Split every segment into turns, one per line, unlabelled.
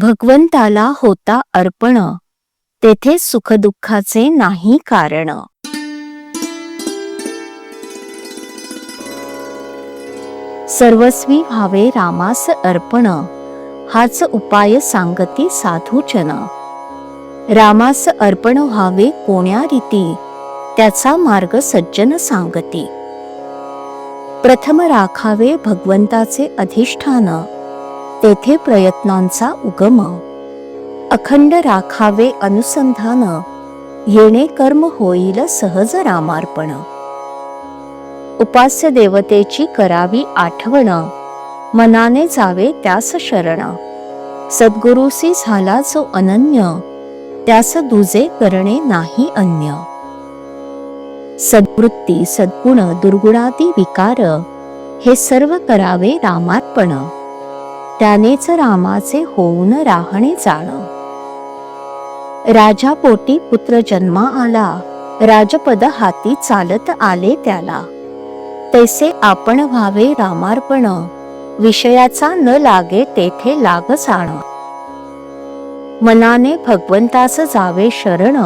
भगवंताला होता अर्पण. तेथे सुखदुःखाचे नाही कारण. सर्वस्वी व्हावे रामास अर्पण. हाच उपाय सांगती साधूचन रामास अर्पण व्हावे कोण्या रीती? त्याचा मार्ग सज्जन सांगती. प्रथम राखावे भगवंताचे अधिष्ठान. तेथे प्रयत्नांचा उगम अखंड राखावे अनुसंधान येणे कर्म होईल सहज रामार्पण. उपास्य देवतेची करावी आठवण मनाने जावे त्यास शरण. सद्गुरुसी झाला जो अनन्य त्यास दुजे करणे नाही अन्य. सद्वृत्ती सद्गुण दुर्गुणादी विकार हे सर्व करावे रामार्पण. त्यानेच रामाचे होऊन राहणे जाण. राजा पोटी पुत्र जन्मा आला. राजपद हाती चालत आले त्याला. तैसे आपण व्हावे रामार्पण. विषयाचा न लागे तेथे लाग जाण मनाने भगवंतास जावे शरण.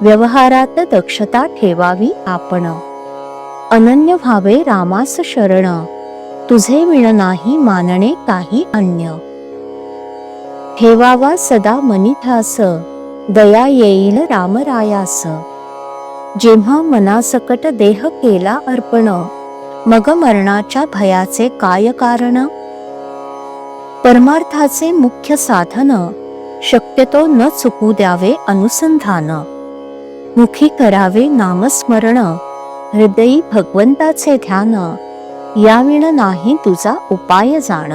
व्यवहारात दक्षता ठेवावी आपण. अनन्य व्हावे रामास शरण. तुझे विण नाही मानणे काही अन्य. ठेवावा सदा मनिथास दया येईल रामरायास. जेव्हा मनासकट देह केला अर्पण मग मरणाच्या भयाचे काय कारण? परमार्थाचे मुख्य साधन शक्यतो न चुकू द्यावे अनुसंधान. मुखी करावे नामस्मरण हृदयी भगवंताचे ध्यान. याविण नाही तुझा उपाय जाण.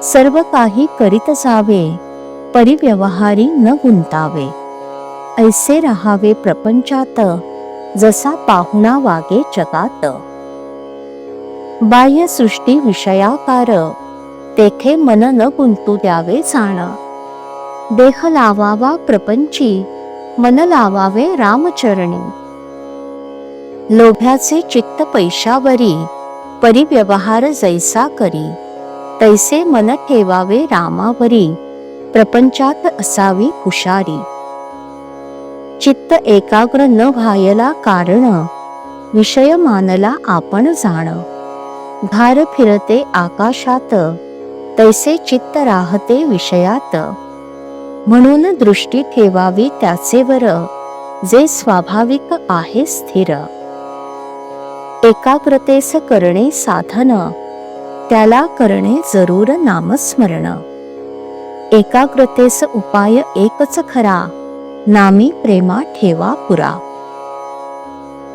सर्व काही करीत जावे परिव्यवहारी न गुंतावे. ऐसे राहावे प्रपंचात जसा पाहुणा वागे जगात. बाह्य सृष्टी विषयाकार तेथे मन न गुंतू द्यावे जाण. देह लावावा प्रपंची मन लावावे रामचरणी. लोभ्याचे चित्त पैशावरी परिव्यवहार जैसा करी. तैसे मन ठेवावे रामावरी प्रपंचात असावी हुशारी. चित्त एकाग्र न व्हायला कारण विषय मानला आपण जाण. भार फिरते आकाशात तैसे चित्त राहते विषयात. म्हणून दृष्टी ठेवावी त्याचे वर जे स्वाभाविक आहे स्थिर. एकाग्रतेस करणे साधन. त्याला करणे जरूर नामस्मरण. एकाग्रतेस उपाय एकच खरा नामी प्रेमा ठेवा पुरा.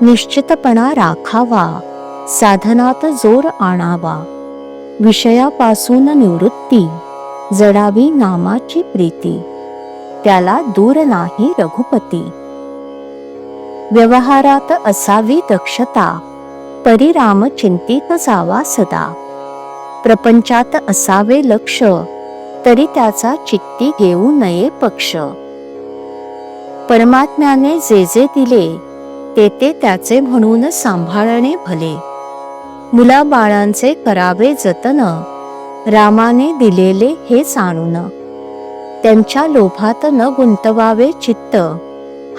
निश्चितपणा राखावा साधनात जोर आणावा. विषयापासून निवृत्ती जडावी नामाची प्रीती. त्याला दूर नाही रघुपती. व्यवहारात असावी दक्षता परिराम चिंतित जावा सदा. प्रपंचात असावे लक्ष तरी त्याचा चित्ती घेऊ नये पक्ष. परमात्म्याने जे जे दिले ते ते त्याचे म्हणून सांभाळणे भले. मुला बाळांचे करावे जतन रामाने दिलेले हे जाणून. त्यांच्या लोभात न गुंतवावे चित्त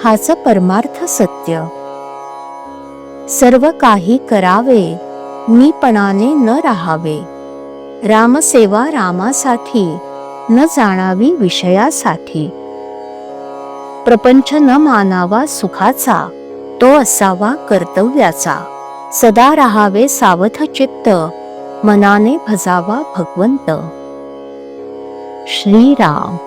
हाच परमार्थ सत्य. सर्व काही करावे मीपणाने न राहावे. रामसेवा रामासाठी न जाणावी विषयासाठी. प्रपंच न मानावा सुखाचा तो असावा कर्तव्याचा. सदा राहावे सावध चित्त मनाने भजावा भगवंत. श्रीराम.